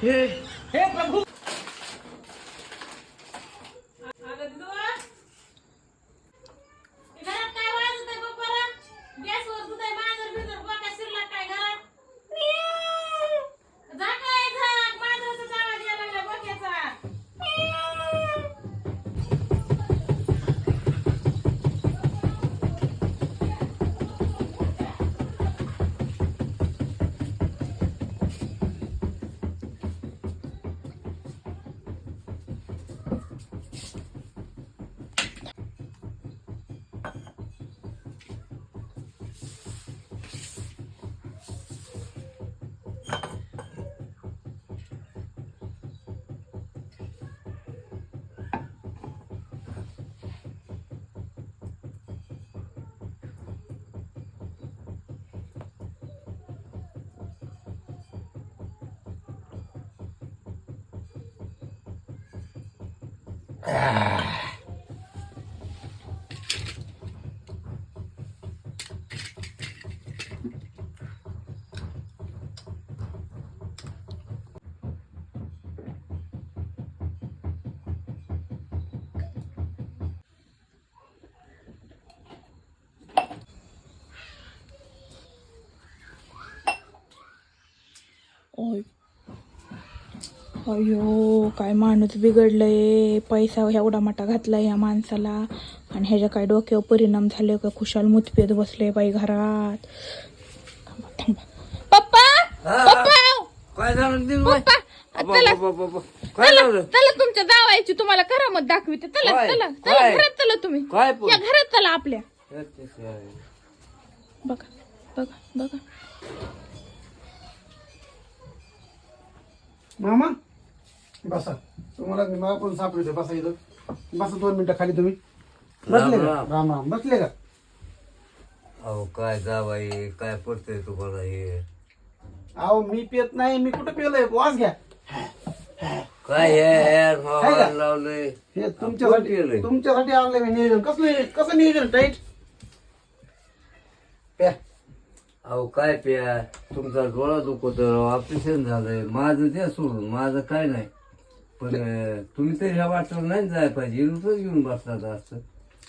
હે પ્રભુ Ah. अयो काय माणूस बिघडलंय. पैसा एवढा मोठा घातलाय या माणसाला. आणि ह्याच्या काय डोक्यावर परिणाम झाले का? खुशाल मुतपेत बसले बाई घरात. पप्पा! पप्पा! काय झालं ते पप्पा! चला. काय चला झालं? चला तुमच्या जावायची तुम्हाला करामत दाखविते. चला काय? चला चला काय? घरात चला तुम्ही. काय पण? या घरात चला आपल्या. बघा बघा बघा. मामा? बसा. तुम्हाला मला पण सापडते बसा इथं. बसा दोन मिनिटं खाली तुम्ही. बसले का? राम. राम राम. बसले का? अहो काय जावाई काय पडतंय तुम्हाला हे? अहो मी पित नाही. मी कुठं पिलोय? वास घ्या. काय हे? का? फवार लावलंय. हे तुमच्यासाठी पिलोय. तुमच्यासाठी आणलंय मी नियोजन. कसलं कसं नियोजन टाईट प्या. अहो काय प्या? तुमचा डोळा दुखत ऑपरेशन झालंय. माझं द्या सोडून. माझं काय नाही. पण तुम्ही तरी ह्या वाटलं नाही जायला पाहिजे. इरूच घेऊन बसतात असं.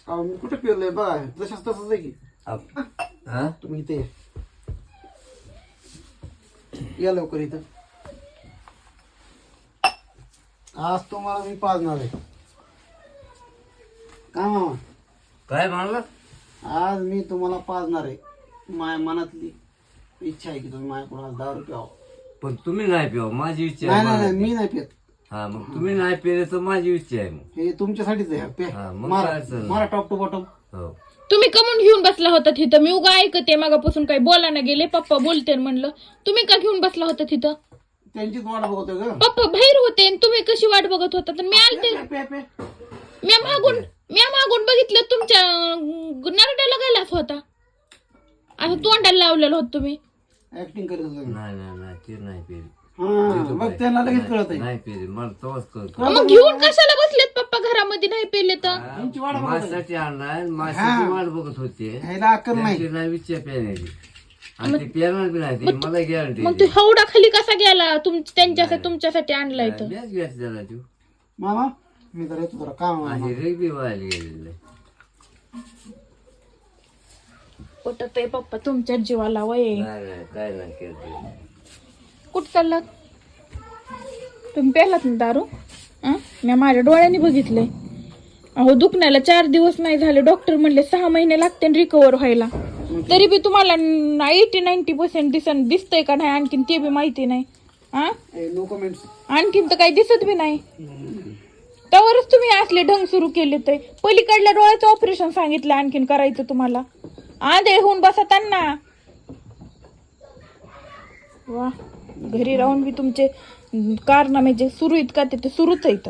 अहो मी कुठं पिलोय बघा जशाच तसंच आहे की. आप- हा? तुम्ही इथे या. या लवकर इथं. आज तुम्हाला मी पाजणार आहे. का मामा? काय म्हणलं आज मी तुम्हाला पाजणार आहे. माझ्या मनातली इच्छा आहे की तुम्ही माझ्याकडून आज दारू प्यावं. पण तुम्ही नाही पिवा माझी इच्छा नाही आहे नाही नाही मला. मी नाही पित हा मग तुम्ही नाही पिले तर माझी इच्छा आहे मग. हे तुमच्यासाठीच आहे हा, मग मारा काय टॉप टू बॉटम. हो. तुम्ही कमून घेऊन बसला होता तिथं. मी उगा ऐकते मागापासून काही बोला ना गेले. पप्पा बोलते म्हणलं. तुम्ही का घेऊन बसला होता तिथं? त्यांचीच वाट बघतोय ग. पप्पा बाहेर होते आणि तुम्ही कशी वाट बघत होता? तर मी आलते. मी मागून मी मागून बघितलं तुमच्या अं, नरड्याला गेलाच होता. असं तोंडाला लावलेलं होत तुम्ही. ऍक्टिंग करत होतो. मी. नाही नाही नाही ते नाही पिली मग त्यांना लगेच कळत आहे नाही पिली मला तोच कळतो. मग घेऊन कशाला बसलेत पप्पा घरामध्ये? नाही पेले तर. त्यांची वाट बघत माझ्यासाठी आणलाय माझ्यासाठी वाट बघत होते. ह्याला अक्कल नाही. त्यांची नाही विचार प्याण्याची आणि ते पिणार बी नाही ती मला गॅरंटी मग तू हवडा खाली कसा गेला? तुम त्यांच्यासाठी तुमच्यासाठी आणलाय तर मॅच गॅस झाला तू मामा मी जरा येतो जरा काम आहे आणि रेग बी व्हायला गेलेलं. पटत आहे पप्पा तुमच्या जीवाला वय नाही नाही काय नाही केलं कुठं चाललात? तुम्ही प्यालात ना दारू? मी माझ्या डोळ्यांनी बघितलंय. अहो दुखण्याला चार दिवस नाही झाले. डॉक्टर म्हणले सहा महिने लागते रिकवर व्हायला. तरी बी तुम्हाला एटी नाईन्टी पर्सेंट दिस दिसतंय का नाही? आणखीन ते बी माहिती नाही. हा आणखीन तर काही दिसत बी नाही. त्यावरच तुम्ही असले ढंग सुरू केले ते. पलीकडल्या डोळ्याचं ऑपरेशन सांगितलं आणखीन करायचं तुम्हाला. आंधळे होऊन बसा त्यांना. वा. घरी राहून बी तुमचे कारनामे जे सुरू आहेत का ते सुरूच आहेत